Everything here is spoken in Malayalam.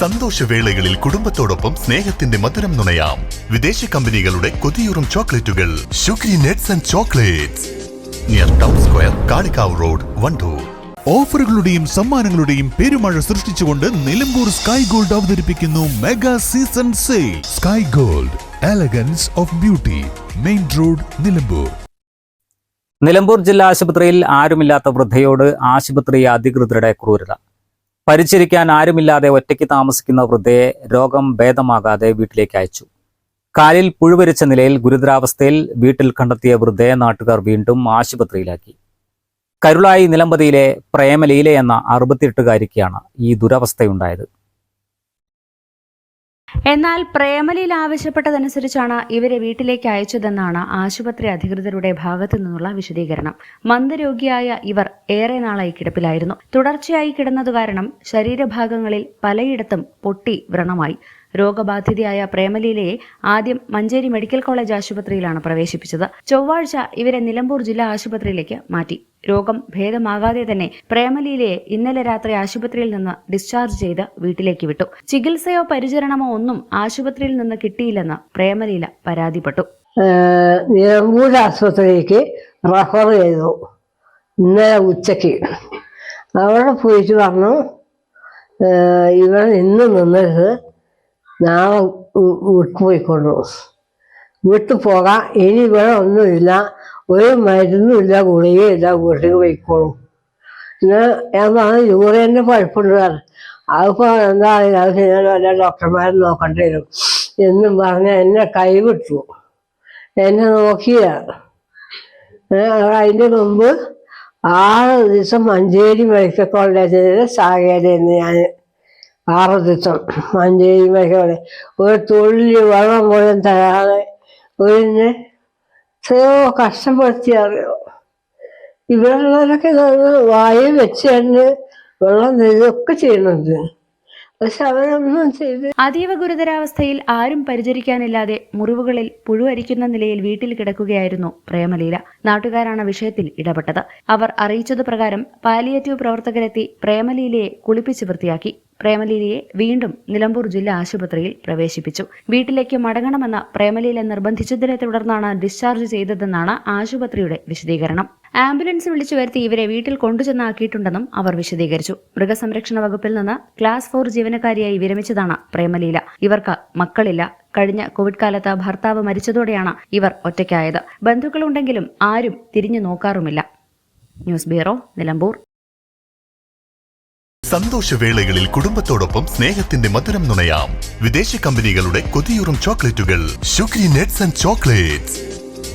സന്തോഷവേളകളിൽ കുടുംബത്തോടൊപ്പം സ്നേഹത്തിന്റെ മധുരം നുണയാം. വിദേശ കമ്പനികളുടെ കൊതിയൂറും ചോക്ലേറ്റുകൾ. ഷുഗ്രി nuts and chocolates near town square Kalikavu road Wandoor. ഓഫറുകളുടെയും സമ്മാനങ്ങളുടെയും പെരുമഴ സൃഷ്ടിച്ചുകൊണ്ട് നിലമ്പൂർ സ്കൈ ഗോൾഡ് അവതരിപ്പിക്കുന്നു mega season sale sky gold elegance of beauty main road Nilambur. Nilambur ജില്ലാ ആശുപത്രിയിൽ ആരുമില്ലാത്ത വൃദ്ധയോട് ആശുപത്രി അധികൃതരുടെ ക്രൂരത. പരിചരിക്കാൻ ആരുമില്ലാതെ ഒറ്റയ്ക്ക് താമസിക്കുന്ന വൃദ്ധയെ രോഗം ഭേദമാകാതെ വീട്ടിലേക്ക് അയച്ചു. കാലിൽ പുഴുവരിച്ച നിലയിൽ ഗുരുതരാവസ്ഥയിൽ വീട്ടിൽ കണ്ടെത്തിയ വൃദ്ധയെ നാട്ടുകാർ വീണ്ടും ആശുപത്രിയിലാക്കി. കരുളായി നിലമ്പതിയിലെ പ്രേമലീല എന്ന അറുപത്തിയെട്ടുകാരിക്കാണ് ഈ ദുരവസ്ഥയുണ്ടായത്. എന്നാൽ പ്രേമലിൽ ആവശ്യപ്പെട്ടതനുസരിച്ചാണ് ഇവരെ വീട്ടിലേക്ക് അയച്ചതെന്നാണ് ആശുപത്രി അധികൃതരുടെ ഭാഗത്തു നിന്നുള്ള വിശദീകരണം. മന്ദരോഗിയായ ഇവർ ഏറെ നാളായി കിടപ്പിലായിരുന്നു. തുടർച്ചയായി കിടന്നതു കാരണം ശരീരഭാഗങ്ങളിൽ പലയിടത്തും പൊട്ടി വ്രണമായി. രോഗബാധിതയായ പ്രേമലീലയെ ആദ്യം മഞ്ചേരി മെഡിക്കൽ കോളേജ് ആശുപത്രിയിലാണ് പ്രവേശിപ്പിച്ചത്. ചൊവ്വാഴ്ച ഇവരെ നിലമ്പൂർ ജില്ലാ ആശുപത്രിയിലേക്ക് മാറ്റി. രോഗം ഭേദമാകാതെ തന്നെ പ്രേമലീലയെ ഇന്നലെ രാത്രി ആശുപത്രിയിൽ നിന്ന് ഡിസ്ചാർജ് ചെയ്ത് വീട്ടിലേക്ക് വിട്ടു. ചികിത്സയോ പരിചരണമോ ഒന്നും ആശുപത്രിയിൽ നിന്ന് കിട്ടിയില്ലെന്ന് പ്രേമലീല പരാതിപ്പെട്ടു. നിലമ്പൂർ ആശുപത്രിയിലേക്ക് റഫർ ചെയ്തു. ഇന്നലെ ഉച്ചയ്ക്ക്. അവിടെ പോയിട്ട് പറഞ്ഞു ഇവർ ഇന്ന് നിന്നിട്ട് നാളെ വിട്ടു വീട്ടിൽ വിട്ടു പോകാം. ഇനി ഇവിടെ ഒന്നുമില്ല. ഒരു മരുന്നുമില്ല ഗുളികയില്ല വീട്ടിൽ പോയിക്കോളും പിന്നെ ഞാൻ പറഞ്ഞു യൂറിയന്റെ പഴുപ്പുണ്ട് പറഞ്ഞു. അതിപ്പോൾ എന്താ അത് ഞാൻ വല്ല ഡോക്ടർമാരെ നോക്കേണ്ടി വരും. എന്നും പറഞ്ഞ് എന്നെ കൈവിട്ടു. എന്നെ നോക്കിയ. അതിന്റെ മുമ്പ് ആറ് ദിവസം മഞ്ചേരി മെഡിക്കൽ കോളേജിൽ സാഹചര്യം ഞാൻ ആറ് ദിവസം മഞ്ചേരി കോളേജ് ഒരു തുള്ളി വെള്ളം പോലും തരാതെ ഒരു എത്രയോ കഷ്ടപ്പെടുത്തി അറിയോ. ഇവിടെയുള്ളവരൊക്കെ വായു വെച്ച് തന്നെ വെള്ളം നെയ്യൊക്കെ ചെയ്യുന്നുണ്ട്. പക്ഷെ അവരൊന്നും ചെയ്ത് അതീവ ഗുരുതരാവസ്ഥയിൽ ആരും പരിചരിക്കാനില്ലാതെ മുറിവുകളിൽ പുഴുവരിക്കുന്ന നിലയിൽ വീട്ടിൽ കിടക്കുകയായിരുന്നു പ്രേമലീല. നാട്ടുകാരാണ് വിഷയത്തിൽ ഇടപെട്ടത്. അവർ അറിയിച്ചത് പ്രകാരം പാലിയേറ്റീവ് പ്രവർത്തകരെത്തി പ്രേമലീലയെ കുളിപ്പിച്ച് വൃത്തിയാക്കി. പ്രേമലീലയെ വീണ്ടും നിലമ്പൂർ ജില്ലാ ആശുപത്രിയിൽ പ്രവേശിപ്പിച്ചു. വീട്ടിലേക്ക് മടങ്ങണമെന്ന് പ്രേമലീല നിർബന്ധിച്ചതിനെ തുടർന്നാണ് ഡിസ്ചാർജ് ചെയ്തതെന്നാണ് ആശുപത്രിയുടെ വിശദീകരണം. ആംബുലൻസ് വിളിച്ചു വരുത്തി ഇവരെ വീട്ടിൽ കൊണ്ടുചെന്നാക്കിയിട്ടുണ്ടെന്നും അവർ വിശദീകരിച്ചു. മൃഗസംരക്ഷണ വകുപ്പിൽ നിന്ന് ക്ലാസ് ഫോർ ജീവനക്കാരിയായി വിരമിച്ചതാണ് പ്രേമലീല. ഇവർക്ക് മക്കളില്ല. കഴിഞ്ഞ കോവിഡ് കാലത്ത് ഭർത്താവ് മരിച്ചതോടെയാണ് ഇവർ ഒറ്റയ്ക്കായത്. ബന്ധുക്കളുണ്ടെങ്കിലും ആരും തിരിഞ്ഞു നോക്കാറുമില്ല. News bureau Nilambur. സന്തോഷവേളകളിൽ കുടുംബത്തോടൊപ്പം സ്നേഹത്തിന്റെ മധുരം നുണയാം. വിദേശ കമ്പനികളുടെ കൊതിയൂറും ചോക്ലേറ്റുകൾ. Nuts and chocolates.